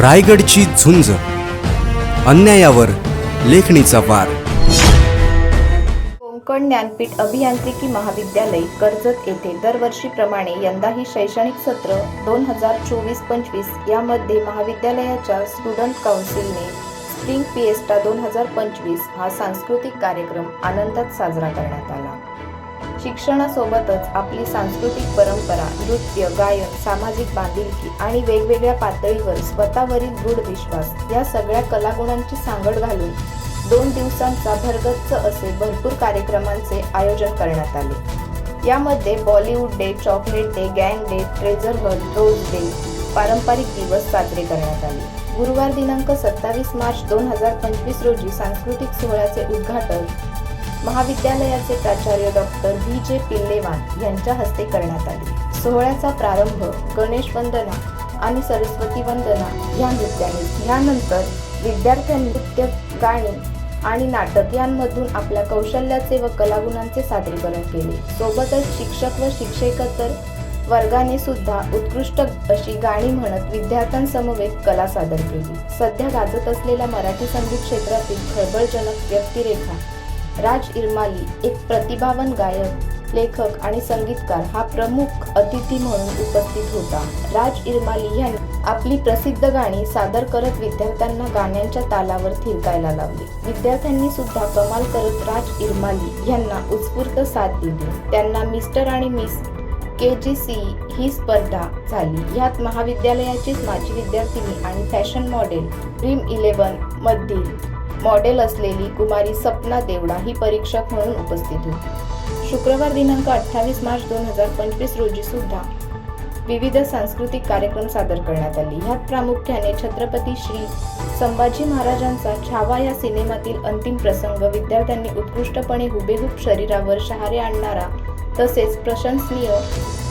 रायगडची झुंज. अन्यायावर लेखणीचा वार. कोकण ज्ञानपीठ अभियांत्रिकी महाविद्यालय कर्जत येथे दरवर्षीप्रमाणे यंदाही शैक्षणिक सत्र दोन हजार चोवीस पंचवीस यामध्ये महाविद्यालयाच्या स्टुडंट काउन्सिलने स्प्रिंग फिएस्टा दोन हजार पंचवीस हा सांस्कृतिक कार्यक्रम आनंदात साजरा करण्यात आला. शिक्षणासोबतच आपली सांस्कृतिक परंपरा नृत्य गायन सामाजिक बांधिलकी आणि वेगवेगळ्या पातळीवर स्वतःवरील दृढ विश्वास या सगळ्या कलागुणांची सांगड घालून दोन दिवसांचा भरगच्च असे भरपूर कार्यक्रमांचे आयोजन करण्यात आले. यामध्ये बॉलिवूड डे चॉकलेट डे गँग day treasure hunt rose day पारंपरिक दिवस साजरे करण्यात आले. गुरुवार दिनांक सत्तावीस मार्च दोन हजार पंचवीस रोजी सांस्कृतिक सोहळ्याचे उद्घाटन महाविद्यालयाचे प्राचार्य डॉक्टर व्ही जे पिल्लेवान यांच्या हस्ते करण्यात आले. सोहळ्याचा प्रारंभ गणेश वंदना आणि सरस्वती वंदना या नृत्याने यानंतर विद्यार्थ्यांनी नृत्य गाणे आणि नाटक यांमधून आपल्या कौशल्याचे व कलागुणांचे सादरीकरण केले. सोबतच शिक्षक व शिक्षकेतर वर्गाने सुद्धा उत्कृष्ट अशी गाणी म्हणत विद्यार्थ्यांसमवेत कला सादर केली. सध्या गाजत असलेल्या मराठी संगीत क्षेत्रातील खळबळजनक व्यक्तिरेखा राज इरमाली एक प्रतिभावान गायक लेखक आणि संगीतकार हा प्रमुख अतिथी म्हणून उपस्थित होता. राज इरमाली यांनी आपली प्रसिद्ध गाणी सादर करत विद्यार्थ्यांना गाण्यांच्या तालावर थिरकायला लावले. विद्यार्थ्यांनी सुद्धा कमाल करत राज इरमाली यांना उत्स्फूर्त साथ दिली. त्यांना मिस्टर आणि मिस के जी सी ही स्पर्धा झाली. यात महाविद्यालयाचीच माजी विद्यार्थिनी आणि फॅशन मॉडेल ड्रीम इलेव्हन मधील मॉडेल असलेली कुमारी सपना देवडा ही परीक्षक म्हणून उपस्थित होती. शुक्रवार दिनांक अठ्ठावीस मार्च दोन हजार पंचवीस रोजी सुद्धा विविध सांस्कृतिक कार्यक्रम सादर करण्यात आले. ह्यात प्रामुख्याने छत्रपती श्री संभाजी महाराजांचा छावा या सिनेमातील अंतिम प्रसंग विद्यार्थ्यांनी उत्कृष्टपणे हुबेहूब शरीरावर शहारे आणणारा तसेच प्रशंसनीय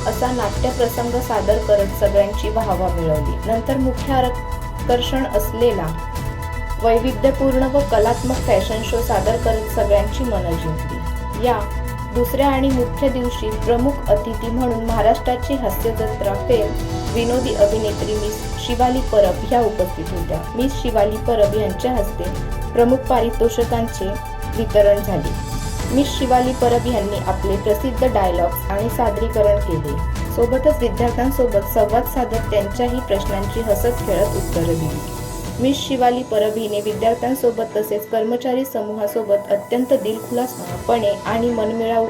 असा नाट्यप्रसंग सादर करत सगळ्यांची वाहवा मिळवली. नंतर मुख्य आकर्षण असलेला वैविध्यपूर्ण व कलात्मक फॅशन शो सादर करत सगळ्यांची मनं जिंकली. या दुसऱ्या आणि मुख्य दिवशी प्रमुख अतिथी म्हणून महाराष्ट्राची हास्यजत्रा फेम विनोदी अभिनेत्री मिस शिवाली परब ह्या उपस्थित होत्या. मिस शिवाली परब यांच्या हस्ते प्रमुख पारितोषिकांचे वितरण झाले. मिस शिवाली परब यांनी आपले प्रसिद्ध डायलॉग्स आणि सादरीकरण केले. सोबतच विद्यार्थ्यांसोबत संवाद साधत त्यांच्याही प्रश्नांची हसत खेळत उत्तरं दिली. मिस शिवाली परब हिने विद्यार्थ्यांसोबत तसेच कर्मचारी समूहासोबत अत्यंत दिलखुलासपणे आणि मनमिळाऊ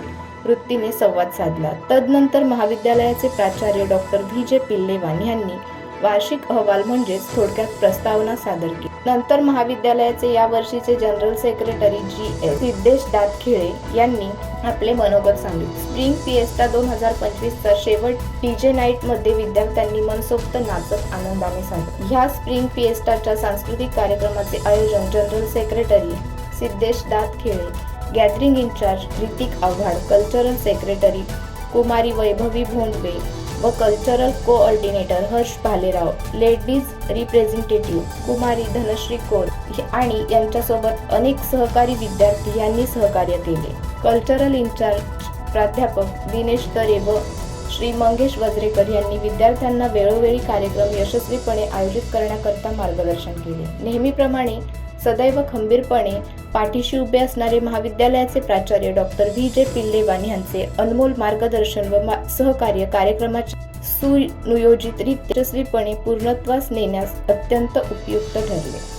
वृत्तीने संवाद साधला. तदनंतर महाविद्यालयाचे प्राचार्य डॉक्टर व्ही जे पिल्लेवान यांनी वार्षिक अहवाल म्हणजेच थोडक्यात प्रस्तावना सादर केली. नंतर महाविद्यालयाचे या वर्षीचे general secretary G S Siddhesh Datkhile यांनी आपले मनोगत सांगितले. स्प्रिंग फिएस्टा दोन हजार पंचवीसचा शेवट डीजे नाईटमध्ये विद्यार्थ्यांनी मनसोक्त नाचत आनंदाने साधला ह्या स्प्रिंग फिएस्टाच्या सांस्कृतिक कार्यक्रमाचे आयोजन general secretary Siddhesh Datkhile gathering incharge Hrithik Avhad cultural secretary Kumari Vaibhavi Bhondve व cultural coordinator Harsh Bhalerao ladies representative Kumari Dhanashree core आणि यांच्यासोबत अनेक सहकारी विद्यार्थी यांनी सहकार्य केले. कल्चरल इन्चार्ज प्राध्यापक दिनेश तरे व श्री मंगेश वज्रेकर यांनी विद्यार्थ्यांना वेळोवेळी कार्यक्रम यशस्वीपणे आयोजित करण्याकरता मार्गदर्शन केले. नेहमीप्रमाणे सदैव खंबीरपणे पाठीशी उभे असणारे महाविद्यालयाचे प्राचार्य डॉक्टर व्ही जे पिल्लेवान यांचे अनमोल मार्गदर्शन व मा- सहकार्य कार्यक्रमाचे सुनियोजितरित्या यशस्वीपणे पूर्णत्वास नेण्यास अत्यंत उपयुक्त ठरले.